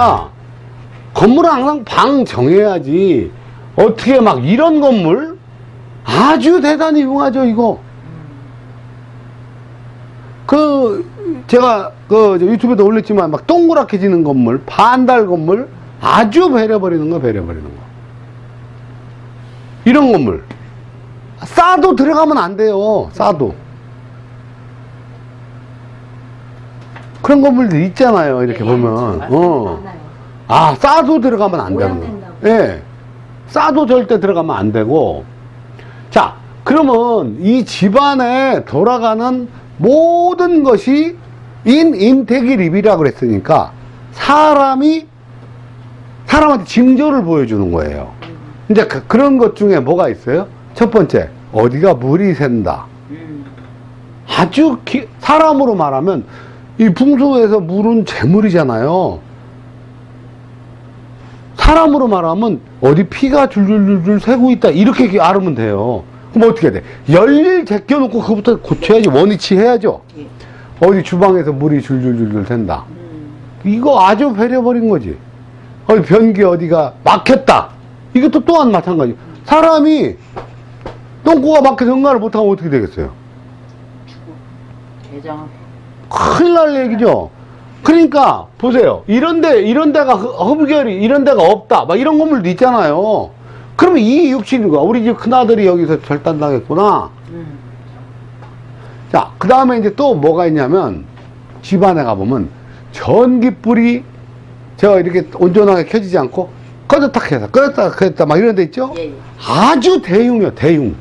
그러니까 건물은 항상 방 정해야지 어떻게 막 이런 건물? 아주 대단히 흉하죠 이거. 그 제가 그 유튜브에도 올렸지만 막 동그랗게 지는 건물 반달 건물 아주 배려버리는 거 배려버리는 거. 이런 건물. 싸도 들어가면 안 돼요 싸도 그런 건물들 있잖아요 이렇게 네, 보면 맞아요. 어. 많아요. 아 싸도 들어가면 안 되는 오염된다고. 거 예. 싸도 절대 들어가면 안 되고 자 그러면 이 집안에 돌아가는 모든 것이 인 인테기 립이라고 그랬으니까 사람이 사람한테 징조를 보여주는 거예요 이제 그, 그런 것 중에 뭐가 있어요 첫 번째 어디가 물이 샌다 음. 아주 기- 사람으로 말하면 이 풍수에서 물은 재물이잖아요. 사람으로 말하면 어디 피가 줄줄줄줄 새고 있다 이렇게 알으면 돼요. 그럼 어떻게 해야 돼? 열일 제껴놓고 그거부터 고쳐야지 원위치 해야죠. 예. 어디 주방에서 물이 줄줄줄줄 샌다. 음. 이거 아주 배려버린 거지. 어디 변기 어디가 막혔다. 이것도 또한 마찬가지. 사람이 똥꼬가 막혀서 응가를 못하면 어떻게 되겠어요? 개장. 큰일 날 얘기죠. 그러니까 보세요. 이런데 이런 데가 허- 허브결이 이런 데가 없다. 막 이런 건물도 있잖아요. 그러면 이 육신과 우리 집 큰아들이 여기서 절단당했구나. 음. 자, 그 다음에 이제 또 뭐가 있냐면 집안에 가보면 전기불이 저 이렇게 온전하게 켜지지 않고 꺼졌다 켜서 꺼졌다 켜졌다 막 이런 데 있죠? 예. 예. 아주 대흉이요, 대흉. 음.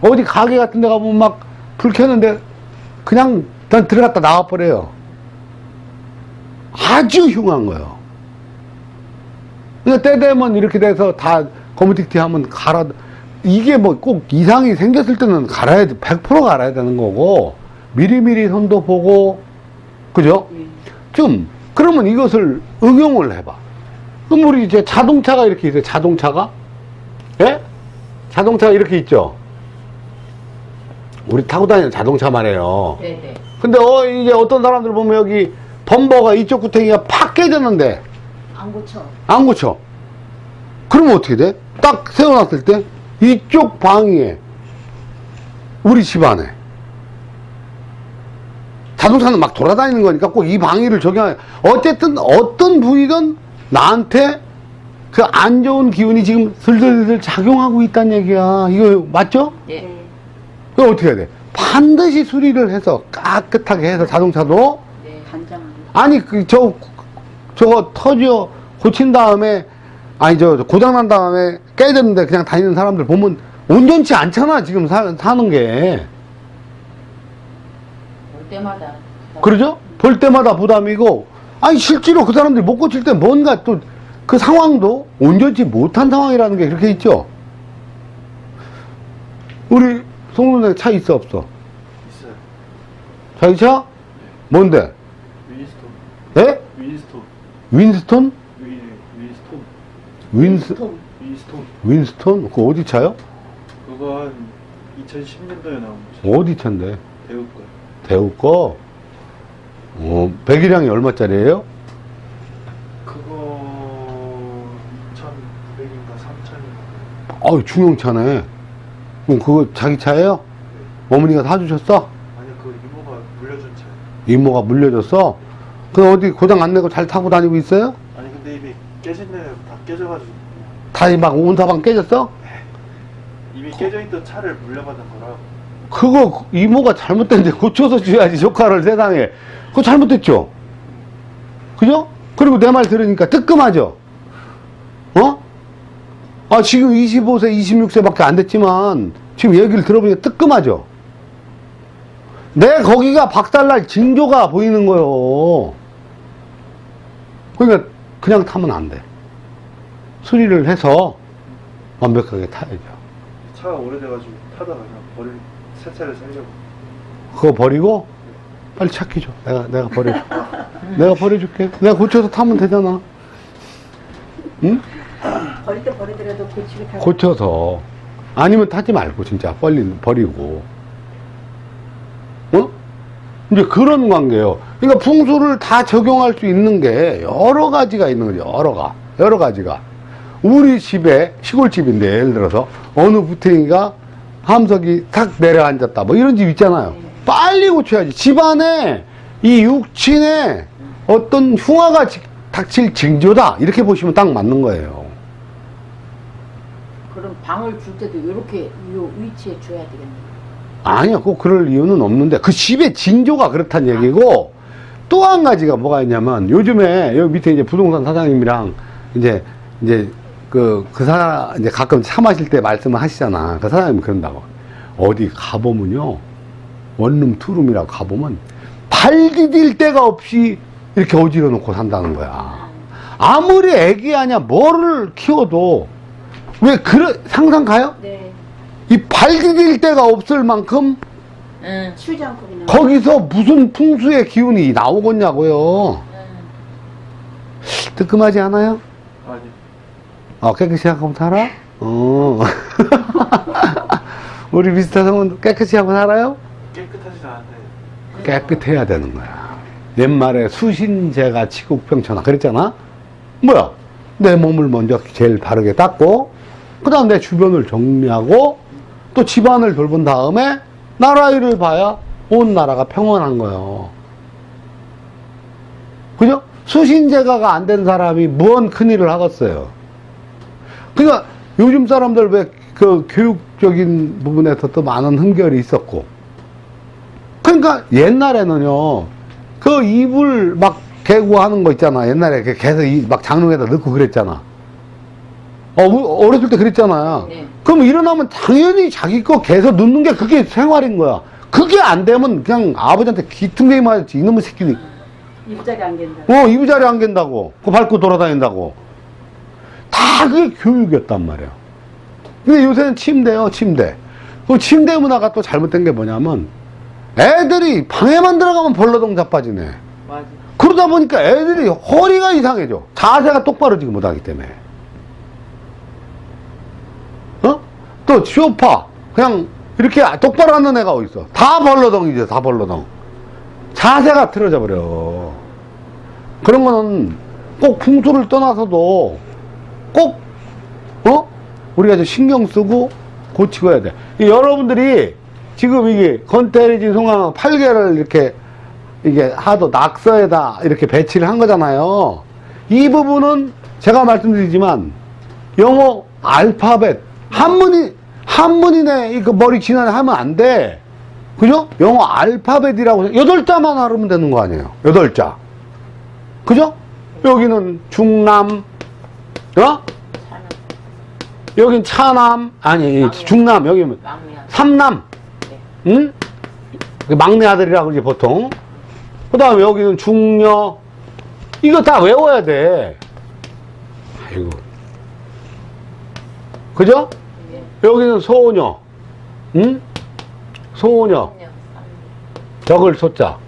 어디 가게 같은 데 가보면 막불 켜는데 그냥 난 들어갔다 나와버려요. 아주 흉한 거예요. 그러니까 때 되면 이렇게 돼서 다 거무틱티 하면 갈아, 이게 뭐 꼭 이상이 생겼을 때는 갈아야 돼. 100% 갈아야 되는 거고, 미리미리 손도 보고, 그죠? 예. 좀, 그러면 이것을 응용을 해봐. 그럼 우리 이제 자동차가 이렇게 있어요. 자동차가. 예? 자동차가 이렇게 있죠. 우리 타고 다니는 자동차 말이에요. 네, 네. 근데 어, 이제 어떤 사람들 보면 여기 범버가 이쪽 구탱이가 팍 깨졌는데 안 고쳐. 안 고쳐. 그러면 어떻게 돼? 딱 세워놨을 때 이쪽 방위에 우리 집 안에 자동차는 막 돌아다니는 거니까 꼭 이 방위를 적용해. 어쨌든 어떤 부위든 나한테 그 안 좋은 기운이 지금 슬슬슬 작용하고 있다는 얘기야. 이거 맞죠? 예. 네. 그럼 어떻게 해야 돼? 반드시 수리를 해서 깨끗하게 해서 자동차도 네. 간장. 아니 그 저 저거 터져 고친 다음에 아니 저 고장 난 다음에 깨졌는데 그냥 다니는 사람들 보면 온전치 않잖아 지금 사, 사는 게 볼 때마다. 그러죠? 볼 때마다 부담이고 아니 실제로 그 사람들이 못 고칠 때 뭔가 또 그 상황도 온전치 못한 상황이라는 게 그렇게 있죠. 우리 송문에 차 있어 없어? 있어요. 자기 차? 뭔데? 윈스톤. 예? 윈스톤. 윈스톤? 윈, 윈스톤. 윈스 통. 윈스톤. 윈스톤? 그 어디 차요? 그거 한 2010년도에 나온 거죠. 어디 차인데? 배울 거예요. 대우 거? 어, 배기량이 얼마짜리예요? 그거 2,900인가 3,000인가. 어우, 중형차네. 그럼 그거 자기 차예요? 어머니가 사주셨어? 아니 그 이모가 물려준 차. 이모가 물려줬어? 그 어디 고장 안 내고 잘 타고 다니고 있어요? 아니 근데 이미 깨진 데는 다 깨져가지고 다막 온사방 깨졌어? 이미 깨져 있던 차를 물려받은 거라. 그거 이모가 잘못된데 고쳐서 줘야지 조카를 세상에 그거 잘못됐죠 그죠? 그리고 내 말 들으니까 뜨끔하죠 어? 아 지금 25세 26세밖에 안 됐지만 지금 얘기를 들어보니까 뜨끔하죠 내 거기가 박살날 징조가 보이는 거요 그러니까 그냥 타면 안 돼 수리를 해서 완벽하게 타야죠 차가 오래돼가지고 타다가 그냥 버릴 새 차를 살려고. 그거 버리고 빨리 찾기 줘. 내가 내가 버려. 내가 버려줄게. 내가 고쳐서 타면 되잖아. 응? 버릴 때 버리더라도 고치고 다. 고쳐서 아니면 타지 말고 진짜 빨리 버리고. 어? 이제 그런 관계예요. 그러니까 풍수를 다 적용할 수 있는 게 여러 가지가 있는 거죠. 여러가. 여러 가지가. 우리 집에 시골집인데 예를 들어서 어느 부탱이가 함석이 탁 내려앉았다. 뭐 이런 집 있잖아요. 빨리 고쳐야지. 집안에 이 육친에 어떤 흉화가 지- 닥칠 징조다. 이렇게 보시면 딱 맞는 거예요. 그럼 방을 줄 때도 이렇게 이 위치에 줘야 되겠네. 아니야, 꼭 그럴 이유는 없는데 그 집의 징조가 그렇단 얘기고 또 한 가지가 뭐가 있냐면 요즘에 여기 밑에 이제 부동산 사장님이랑 이제 이제 그, 그 사, 이제 가끔 차 마실 때 말씀을 하시잖아. 그 사장님이 그런다고. 어디 가보면요. 원룸, 투룸이라고 가보면 발 디딜 데가 없이 이렇게 어지러 놓고 산다는 거야. 아무리 애기 아냐, 뭐를 키워도 왜 그런, 상상 가요? 네. 이 발 디딜 데가 없을 만큼 응. 않고 그냥. 거기서 무슨 풍수의 기운이 나오겠냐고요. 뜨끔하지 않아요? 아니 어, 깨끗이 하고 살아? 어. 우리 미스터 성은 깨끗이 하고 살아요? 깨끗하지 않은데 깨끗해야 되는 거야. 옛말에 수신제가 치국병천하 그랬잖아? 뭐야? 내 몸을 먼저 제일 바르게 닦고, 그 다음 내 주변을 정리하고, 또 집안을 돌본 다음에 나라 일을 봐야 온 나라가 평온한 거예요. 그죠? 수신제가가 안 된 사람이 무언 큰일을 하겠어요. 그러니까 요즘 사람들 왜 그 교육적인 부분에서 또 많은 흠결이 있었고, 그러니까 옛날에는요, 그 이불 막 개고 하는 거 있잖아. 옛날에 그 개서 이- 막 장롱에다 넣고 그랬잖아. 어, 어렸을 때 그랬잖아요. 네. 그럼 일어나면 당연히 자기 거 개서 넣는 게 그게 생활인 거야. 그게 안 되면 그냥 아버지한테 기퉁대기 맞았지. 이놈의 새끼들. 입자리 안 된다. 어, 이부자리 안 갠다고. 그거 밟고 돌아다닌다고. 다 그게 교육이었단 말이야. 근데 요새는 침대요, 침대. 그 침대 문화가 또 잘못된 게 뭐냐면, 애들이 방에만 들어가면 벌러덩 자빠지네. 맞아. 그러다 보니까 애들이 허리가 이상해져. 자세가 똑바로 지금 못하기 때문에. 어? 또 쇼파. 그냥 이렇게 똑바로 앉는 애가 어딨어. 다 벌러덩이죠, 다 벌러덩. 자세가 틀어져 버려. 그런 거는 꼭 풍수를 떠나서도 꼭, 어? 우리가 좀 신경 쓰고 고치고 해야 돼. 이 여러분들이 지금 이게 건태리진 송황 8개를 이렇게 이게 하도 낙서에다 이렇게 배치를 한 거잖아요. 이 부분은 제가 말씀드리지만 영어 알파벳 한문이 한문이네 이거 머리 지나네 하면 안 돼. 그죠? 영어 알파벳이라고 여덟 자만 하면 되는 거 아니에요. 여덟 자. 그죠? 여기는 중남, 어? 여긴 차남, 아니 중남, 여기는 막내야. 삼남, 네. 응? 그 막내 아들이라고 그러지 보통. 그 다음에 여기는 중녀. 이거 다 외워야 돼. 아이고. 그죠? 네. 여기는 소녀. 응? 소녀. 적을 소자.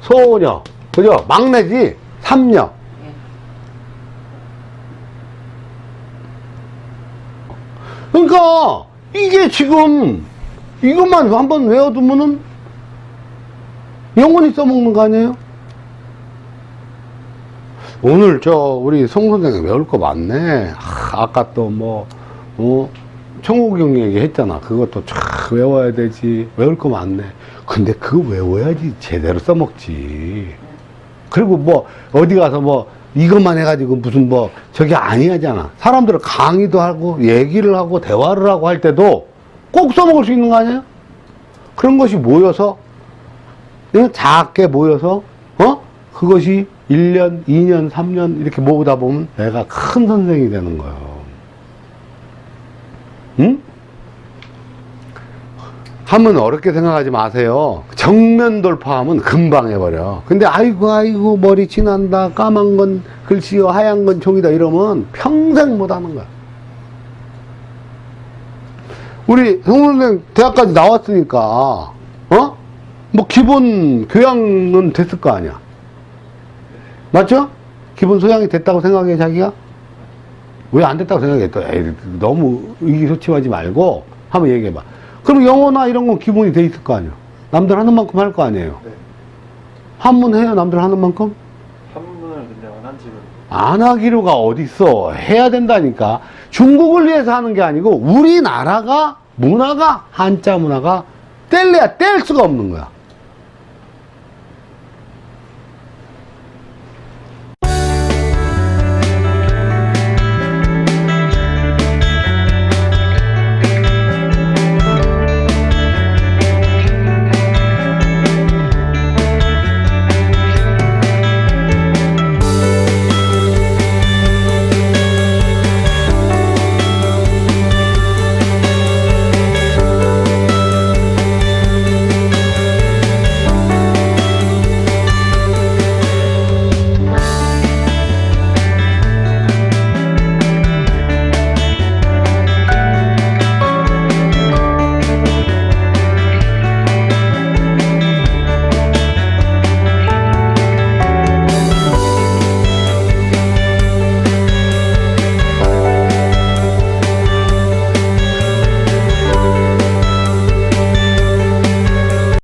소녀. 그죠? 막내지? 삼녀. 예. 그러니까 이게 지금 이것만 한번 외워두면은 영원히 써먹는 거 아니에요? 오늘 저 우리 송 선생님 외울 거 많네. 아, 아까 또 뭐, 어, 청호경 얘기했잖아. 그것도 쫙 외워야 되지. 외울 거 많네. 근데 그거 외워야지 제대로 써먹지. 그리고 뭐 어디 가서 뭐 이것만 해가지고 무슨 뭐 저게 아니야잖아. 사람들은 강의도 하고 얘기를 하고 대화를 하고 할 때도 꼭 써먹을 수 있는 거 아니에요? 그런 것이 모여서 그냥 작게 모여서 어 그것이 1년, 2년, 3년 이렇게 모으다 보면 내가 큰 선생이 되는 거예요. 응? 하면 어렵게 생각하지 마세요. 정면 돌파하면 금방 해버려. 근데 아이고 아이고 머리 진한다 까만 건 글씨요 하얀 건 종이다 이러면 평생 못하는 거야. 우리 성선생 대학까지 나왔으니까 어? 뭐 기본 교양은 됐을 거 아니야. 맞죠? 기본 소양이 됐다고 생각해 자기가? 왜 안 됐다고 생각해? 또 에이, 너무 의기소침하지 말고 한번 얘기해봐. 그럼 영어나 이런 건 기본이 돼 있을 거 아니야. 남들 하는 만큼 할 거 아니에요. 네. 한문 해요 남들 하는 만큼? 한문을 근데 안한 지는 안 하기로가 어딨어. 해야 된다니까. 중국을 위해서 하는 게 아니고 우리나라가 문화가 한자 문화가 뗄래야 뗄 수가 없는 거야.